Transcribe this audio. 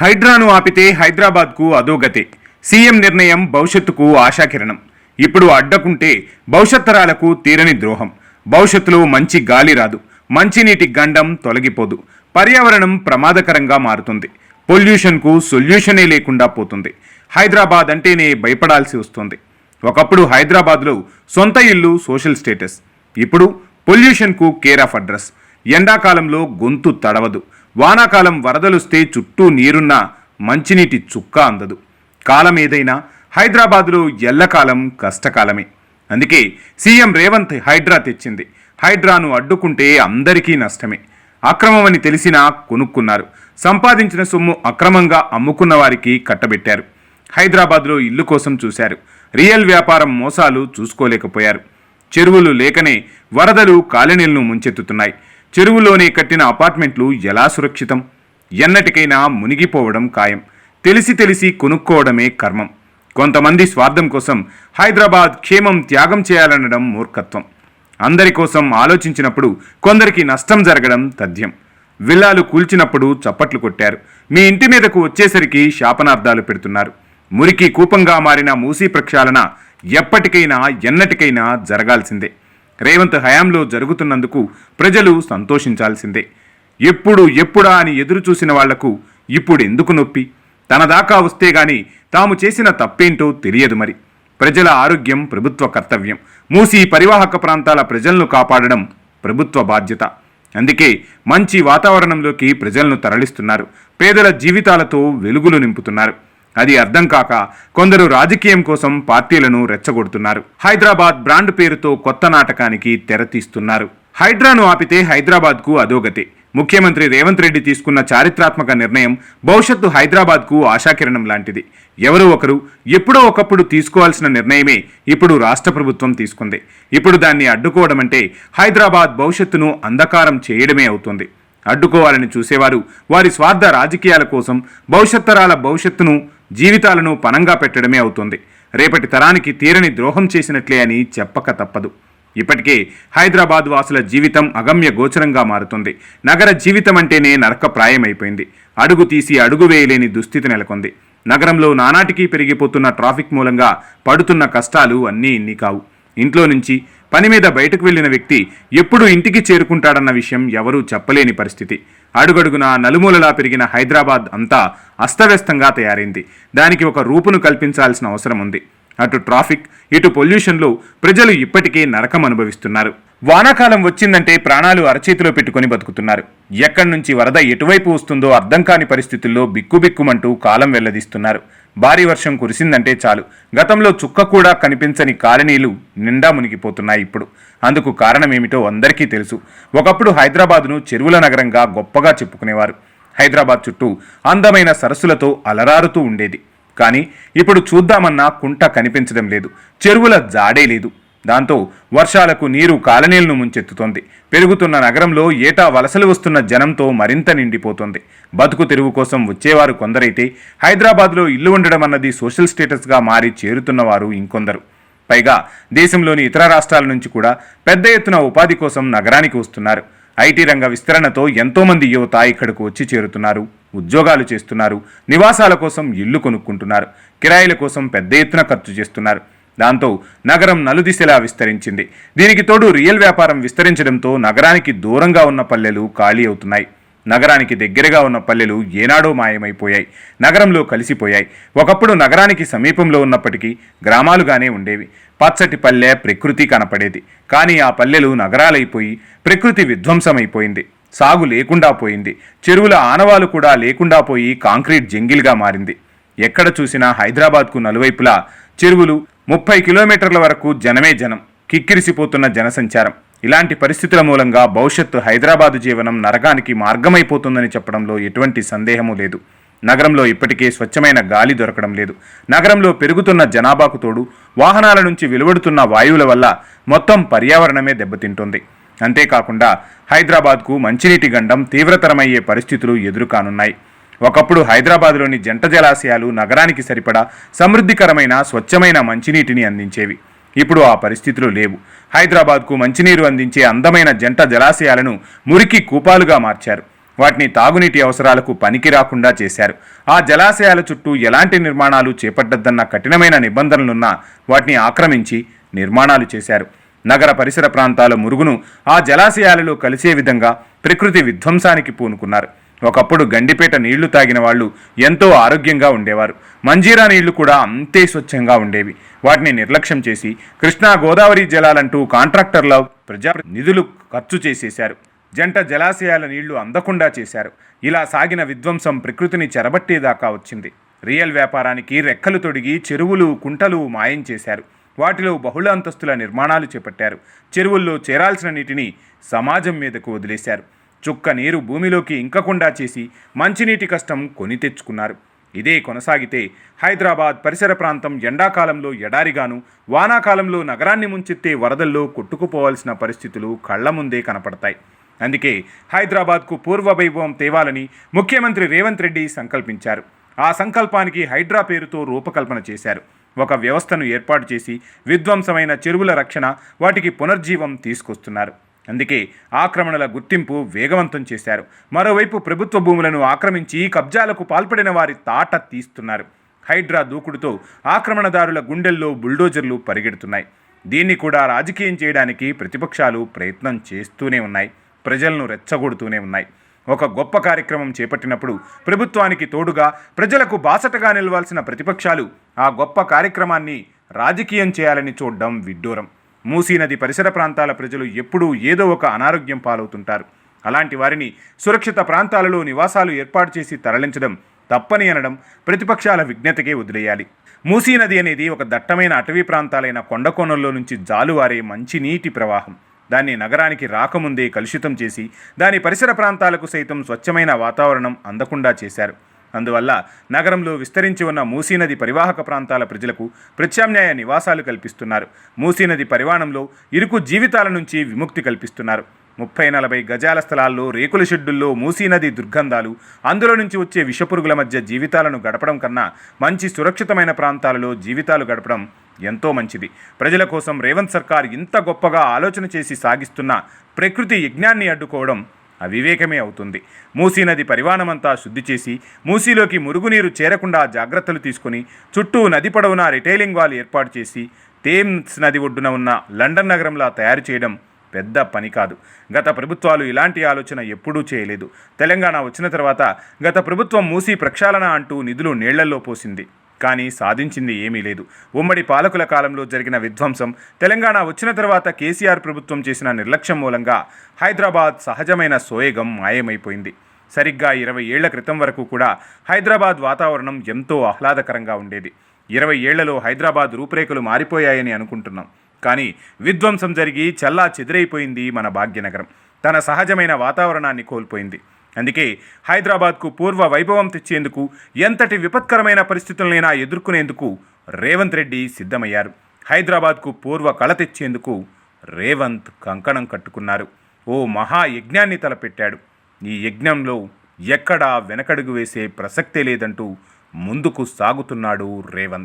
హైడ్రాను ఆపితే హైదరాబాద్కు అధోగతి సీఎం నిర్ణయం భవిష్యత్తుకు ఆశాకిరణం. ఇప్పుడు అడ్డకుంటే భవిష్యత్ తరాలకు తీరని ద్రోహం. భవిష్యత్తులో మంచి గాలి రాదు. మంచినీటి గండం తొలగిపోదు. పర్యావరణం ప్రమాదకరంగా మారుతుంది. పొల్యూషన్కు సొల్యూషనే లేకుండా పోతుంది. హైదరాబాద్ అంటేనే భయపడాల్సి వస్తుంది. ఒకప్పుడు హైదరాబాద్లో సొంత ఇల్లు సోషల్ స్టేటస్. ఇప్పుడు పొల్యూషన్కు కేర్ ఆఫ్ అడ్రస్. ఎండాకాలంలో గొంతు తడవదు. వానాకాలం వరదలుస్తే చుట్టూ నీరున్న మంచినీటి చుక్క అందదు. కాలం ఏదైనా హైదరాబాదులో ఎల్లకాలం కష్టకాలమే. అందుకే సీఎం రేవంత్ హైడ్రా తెచ్చింది. హైడ్రాను అడ్డుకుంటే అందరికీ నష్టమే. అక్రమమని తెలిసినా కొనుక్కున్నారు. సంపాదించిన సొమ్ము అక్రమంగా అమ్ముకున్న వారికి కట్టబెట్టారు. హైదరాబాద్లో ఇల్లు కోసం చూశారు. రియల్ వ్యాపారం మోసాలు చూసుకోలేకపోయారు. చెరువులు లేకనే వరదలు కాలనీలను ముంచెత్తుతున్నాయి. చెరువులోనే కట్టిన అపార్ట్మెంట్లు ఎలా సురక్షితం? ఎన్నటికైనా మునిగిపోవడం ఖాయం. తెలిసి తెలిసి కొనుక్కోవడమే కర్మం. కొంతమంది స్వార్థం కోసం హైదరాబాద్ క్షేమం త్యాగం చేయాలనడం మూర్ఖత్వం. అందరి కోసం ఆలోచించినప్పుడు కొందరికి నష్టం జరగడం తథ్యం. విల్లాలు కూల్చినప్పుడు చప్పట్లు కొట్టారు. మీ ఇంటి మీదకు వచ్చేసరికి శాపనార్థాలు పెడుతున్నారు. మురికి కూపంగా మారిన మూసీ ప్రక్షాళన ఎప్పటికైనా ఎన్నటికైనా జరగాల్సిందే. రేవంత్ హయాంలో జరుగుతున్నందుకు ప్రజలు సంతోషించాల్సిందే. ఎప్పుడు ఎప్పుడా అని ఎదురు చూసిన వాళ్ళకు ఇప్పుడు ఎందుకు నొప్పి? తన దాకా వస్తే గాని తాము చేసిన తప్పేంటో తెలియదు మరి. ప్రజల ఆరోగ్యం ప్రభుత్వ కర్తవ్యం. మూసి పరివాహక ప్రాంతాల ప్రజలను కాపాడడం ప్రభుత్వ బాధ్యత. అందుకే మంచి వాతావరణంలోకి ప్రజలను తరలిస్తున్నారు. పేదల జీవితాలతో వెలుగులు నింపుతున్నారు. అది అర్థం కాక కొందరు రాజకీయం కోసం పార్టీలను రెచ్చగొడుతున్నారు. హైదరాబాద్ బ్రాండ్ పేరుతో కొత్త నాటకానికి తెరతీస్తున్నారు హైడ్రాను ఆపితే హైదరాబాద్కు అధోగతి. ముఖ్యమంత్రి రేవంత్ రెడ్డి తీసుకున్న చారిత్రాత్మక నిర్ణయం భవిష్యత్తు హైదరాబాద్కు ఆశాకిరణం లాంటిది. ఎవరో ఒకరు ఎప్పుడో ఒకప్పుడు తీసుకోవాల్సిన నిర్ణయమే ఇప్పుడు రాష్ట్ర ప్రభుత్వం తీసుకుంది. ఇప్పుడు దాన్ని అడ్డుకోవడం అంటే హైదరాబాద్ భవిష్యత్తును అంధకారం చేయడమే అవుతుంది. అడ్డుకోవాలని చూసేవారు వారి స్వార్థ రాజకీయాల కోసం భవిష్యత్తరాల భవిష్యత్తును జీవితాలను పనంగా పెట్టడమే అవుతుంది. రేపటి తరానికి తీరని ద్రోహం చేసినట్లే అని చెప్పక తప్పదు. ఇప్పటికే హైదరాబాద్ వాసుల జీవితం అగమ్య గోచరంగా మారుతుంది. నగర జీవితం అంటేనే నరకప్రాయమైపోయింది అడుగు తీసి అడుగు వేయలేని దుస్థితి నెలకొంది. నగరంలో నానాటికి పెరిగిపోతున్న ట్రాఫిక్ మూలంగా పడుతున్న కష్టాలు అన్నీ ఇన్ని కావు. ఇంట్లో నుంచి పని మీద బయటకు వెళ్ళిన వ్యక్తి ఎప్పుడు ఇంటికి చేరుకుంటాడన్న విషయం ఎవరూ చెప్పలేని పరిస్థితి. అడుగడుగునా నలుమూలలా పెరిగిన హైదరాబాద్ అంతా అస్తవ్యస్తంగా తయారైంది. దానికి ఒక రూపును కల్పించాల్సిన అవసరం ఉంది. అటు ట్రాఫిక్ ఇటు పొల్యూషన్లో ప్రజలు ఇప్పటికే నరకం అనుభవిస్తున్నారు. వానాకాలం వచ్చిందంటే ప్రాణాలు అరచేతిలో పెట్టుకొని బతుకుతున్నారు. ఎక్కడి నుంచి వరద ఎటువైపు వస్తుందో అర్థం కాని పరిస్థితుల్లో బిక్కుబిక్కుమంటూ కాలం వెల్లదీస్తున్నారు. భారీ వర్షం కురిసిందంటే చాలు. గతంలో చుక్క కూడా కనిపించని కాలనీలు నిండా మునిగిపోతున్నాయి ఇప్పుడు. అందుకు కారణమేమిటో అందరికీ తెలుసు. ఒకప్పుడు హైదరాబాద్ను చెరువుల నగరంగా గొప్పగా చెప్పుకునేవారు. హైదరాబాద్ చుట్టూ అందమైన సరస్సులతో అలరారుతూ ఉండేది. కానీ ఇప్పుడు చూద్దామన్నా కుంట కనిపించడం లేదు. చెరువుల జాడే లేదు. దాంతో వర్షాలకు నీరు కాలనీలను ముంచెత్తుతోంది. పెరుగుతున్న నగరంలో ఏటా వలసలు వస్తున్న జనంతో మరింత నిండిపోతుంది. బతుకు తెరువు కోసం వచ్చేవారు కొందరైతే హైదరాబాద్లో ఇల్లు ఉండడం అన్నది సోషల్ స్టేటస్గా మారి చేరుతున్నవారు ఇంకొందరు. పైగా దేశంలోని ఇతర రాష్ట్రాల నుంచి కూడా పెద్ద ఎత్తున ఉపాధి కోసం నగరానికి వస్తున్నారు. ఐటీ రంగ విస్తరణతో ఎంతోమంది యువత ఇక్కడకు వచ్చి చేరుతున్నారు. ఉద్యోగాలు చేస్తున్నారు. నివాసాల కోసం ఇల్లు కొనుక్కుంటున్నారు. కిరాయిల కోసం పెద్ద ఎత్తున ఖర్చు చేస్తున్నారు. దాంతో నగరం నలుదిశలా విస్తరించింది. దీనికి తోడు రియల్ వ్యాపారం విస్తరించడంతో నగరానికి దూరంగా ఉన్న పల్లెలు ఖాళీ అవుతున్నాయి. నగరానికి దగ్గరగా ఉన్న పల్లెలు ఏనాడో మాయమైపోయాయి. నగరంలో కలిసిపోయాయి. ఒకప్పుడు నగరానికి సమీపంలో ఉన్నప్పటికీ గ్రామాలుగానే ఉండేవి. పచ్చటి పల్లె ప్రకృతి కనపడేది. కానీ ఆ పల్లెలు నగరాలైపోయి ప్రకృతి విధ్వంసమైపోయింది. సాగు లేకుండా పోయింది. చెరువుల ఆనవాలు కూడా లేకుండా పోయి కాంక్రీట్ జంగిల్గా మారింది. ఎక్కడ చూసినా హైదరాబాద్కు నలువైపులా చెరువులు ముప్పై కిలోమీటర్ల వరకు జనమే జనం కిక్కిరిసిపోతున్న జనసంచారం. ఇలాంటి పరిస్థితుల మూలంగా భవిష్యత్తు హైదరాబాదు జీవనం నరకానికి మార్గమైపోతుందని చెప్పడంలో ఎటువంటి సందేహము లేదు. నగరంలో ఇప్పటికే స్వచ్ఛమైన గాలి దొరకడం లేదు. నగరంలో పెరుగుతున్న జనాభాకు తోడు వాహనాల నుంచి వెలువడుతున్న వాయువుల వల్ల మొత్తం పర్యావరణమే దెబ్బతింటుంది. అంతేకాకుండా హైదరాబాద్కు మంచినీటి గండం తీవ్రతరమయ్యే పరిస్థితులు ఎదురుకానున్నాయి. ఒకప్పుడు హైదరాబాద్లోని జంట జలాశయాలు నగరానికి సరిపడా సమృద్ధికరమైన స్వచ్ఛమైన మంచినీటిని అందించేవి. ఇప్పుడు ఆ పరిస్థితులు లేవు. హైదరాబాద్కు మంచినీరు అందించే అందమైన జంట జలాశయాలను మురికి కూపాలుగా మార్చారు. వాటిని తాగునీటి అవసరాలకు పనికి రాకుండా చేశారు. ఆ జలాశయాల చుట్టూ ఎలాంటి నిర్మాణాలు చేపట్టద్దన్న కఠినమైన నిబంధనలున్నా వాటిని ఆక్రమించి నిర్మాణాలు చేశారు. నగర పరిసర ప్రాంతాల మురుగును ఆ జలాశయాలలో కలిసే విధంగా ప్రకృతి విధ్వంసానికి పూనుకున్నారు. ఒకప్పుడు గండిపేట నీళ్ళు తాగిన వాళ్ళు ఎంతో ఆరోగ్యంగా ఉండేవారు. మంజీరా నీళ్ళు కూడా అంతే స్వచ్ఛంగా ఉండేవి. వాటిని నిర్లక్ష్యం చేసి కృష్ణా గోదావరి జలాలంటూ కాంట్రాక్టర్ల ప్రజా నిధులు ఖర్చు చేసేశారు. జంట జలాశయాల నీళ్ళు అందకుండా చేశారు. ఇలా సాగిన విధ్వంసం ప్రకృతిని చెరబట్టేదాకా వచ్చింది. రియల్ వ్యాపారానికి రెక్కలు తొడిగి చెరువులు కుంటలు మాయం చేశారు. వాటిలో బహుళ అంతస్తుల నిర్మాణాలు చేపట్టారు. చెరువుల్లో చేరాల్సిన నీటిని సమాజం మీదకు వదిలేశారు. చుక్క నీరు భూమిలోకి ఇంకకుండా చేసి మంచినీటి కష్టం కొని తెచ్చుకున్నారు. ఇదే కొనసాగితే హైదరాబాద్ పరిసర ప్రాంతం ఎండాకాలంలో ఎడారిగాను వానాకాలంలో నగరాన్ని ముంచెత్తే వరదల్లో కొట్టుకుపోవాల్సిన పరిస్థితులు కళ్ళ ముందే కనపడతాయి. అందుకే హైదరాబాద్కు పూర్వ వైభవం తేవాలని ముఖ్యమంత్రి రేవంత్ రెడ్డి సంకల్పించారు. ఆ సంకల్పానికి హైడ్రా పేరుతో రూపకల్పన చేశారు. ఒక వ్యవస్థను ఏర్పాటు చేసి విధ్వంసమైన చెరువుల రక్షణ వాటికి పునర్జీవం తీసుకొస్తున్నారు. అందుకే ఆక్రమణల గుర్తింపు వేగవంతం చేశారు. మరోవైపు ప్రభుత్వ భూములను ఆక్రమించి కబ్జాలకు పాల్పడిన వారి తాట తీస్తున్నారు. హైడ్రా దూకుడుతో ఆక్రమణదారుల గుండెల్లో బుల్డోజర్లు పరిగెడుతున్నాయి. దీన్ని కూడా రాజకీయం చేయడానికి ప్రతిపక్షాలు ప్రయత్నం చేస్తూనే ఉన్నాయి. ప్రజలను రెచ్చగొడుతూనే ఉన్నాయి. ఒక గొప్ప కార్యక్రమం చేపట్టినప్పుడు ప్రభుత్వానికి తోడుగా ప్రజలకు బాసటగా నిలవాల్సిన ప్రతిపక్షాలు ఆ గొప్ప కార్యక్రమాన్ని రాజకీయం చేయాలని చూడడం విడ్డూరం. మూసీ నది పరిసర ప్రాంతాల ప్రజలు ఎప్పుడూ ఏదో ఒక అనారోగ్యం పాలవుతుంటారు. అలాంటి వారిని సురక్షిత ప్రాంతాలలో నివాసాలు ఏర్పాటు చేసి తరలించడం తప్పని అనడం ప్రతిపక్షాల విజ్ఞతకే వదిలేయాలి. మూసీ నది అనేది ఒక దట్టమైన అటవీ ప్రాంతాలైన కొండకోణంలో నుంచి జాలువారే మంచి నీటి ప్రవాహం. దాన్ని నగరానికి రాకముందే కలుషితం చేసి దాని పరిసర ప్రాంతాలకు సైతం స్వచ్ఛమైన వాతావరణం అందకుండా చేశారు. అందువల్ల నగరంలో విస్తరించి ఉన్న మూసీనది పరివాహక ప్రాంతాల ప్రజలకు ప్రత్యామ్నాయ నివాసాలు కల్పిస్తున్నారు. మూసీనది పరివాణంలో ఇరుకు జీవితాల నుంచి విముక్తి కల్పిస్తున్నారు. ముప్పై నలభై గజాల స్థలాల్లో రేకుల షెడ్డుల్లో మూసీనది దుర్గంధాలు అందులో నుంచి వచ్చే విషపురుగుల మధ్య జీవితాలను గడపడం కన్నా మంచి సురక్షితమైన ప్రాంతాలలో జీవితాలు గడపడం ఎంతో మంచిది. ప్రజల కోసం రేవంత్ సర్కార్ ఇంత గొప్పగా ఆలోచన చేసి సాగిస్తున్న ప్రకృతి యజ్ఞాన్ని అడ్డుకోవడం అవివేకమే అవుతుంది. మూసీ నది పరివాణమంతా శుద్ధి చేసి మూసీలోకి మురుగునీరు చేరకుండా జాగ్రత్తలు తీసుకొని చుట్టూ నది పొడవునా రిటైలింగ్ వాల్ ఏర్పాటు చేసి థేమ్స్ నది ఒడ్డున ఉన్న లండన్ నగరంలా తయారు చేయడం పెద్ద పని కాదు. గత ప్రభుత్వాలు ఇలాంటి ఆలోచన ఎప్పుడూ చేయలేదు. తెలంగాణ వచ్చిన తర్వాత గత ప్రభుత్వం మూసీ ప్రక్షాళన అంటూ నిధులు నీళ్ళల్లో పోసింది. కానీ సాధించింది ఏమీ లేదు. ఉమ్మడి పాలకుల కాలంలో జరిగిన విధ్వంసం తెలంగాణ వచ్చిన తర్వాత కేసీఆర్ ప్రభుత్వం చేసిన నిర్లక్ష్యం మూలంగా హైదరాబాద్ సహజమైన సోయగం మాయమైపోయింది. సరిగ్గా ఇరవై ఏళ్ళ క్రితం వరకు కూడా హైదరాబాద్ వాతావరణం ఎంతో ఆహ్లాదకరంగా ఉండేది. ఇరవై ఏళ్ళలో హైదరాబాద్ రూపురేఖలు మారిపోయాయని అనుకుంటున్నాం. కానీ విధ్వంసం జరిగి చల్లా చెదిరైపోయింది మన భాగ్యనగరం. తన సహజమైన వాతావరణాన్ని కోల్పోయింది. అందుకే హైదరాబాద్కు పూర్వ వైభవం తెచ్చేందుకు ఎంతటి విపత్కరమైన పరిస్థితులనైనా ఎదుర్కొనేందుకు రేవంత్ రెడ్డి సిద్ధమయ్యారు. హైదరాబాద్కు పూర్వ కళ తెచ్చేందుకు రేవంత్ కంకణం కట్టుకున్నారు. ఓ మహా యజ్ఞాన్ని తలపెట్టాడు. ఈ యజ్ఞంలో ఎక్కడా వెనకడుగు వేసే ప్రసక్తే లేదంటూ ముందుకు సాగుతున్నాడు రేవంత్.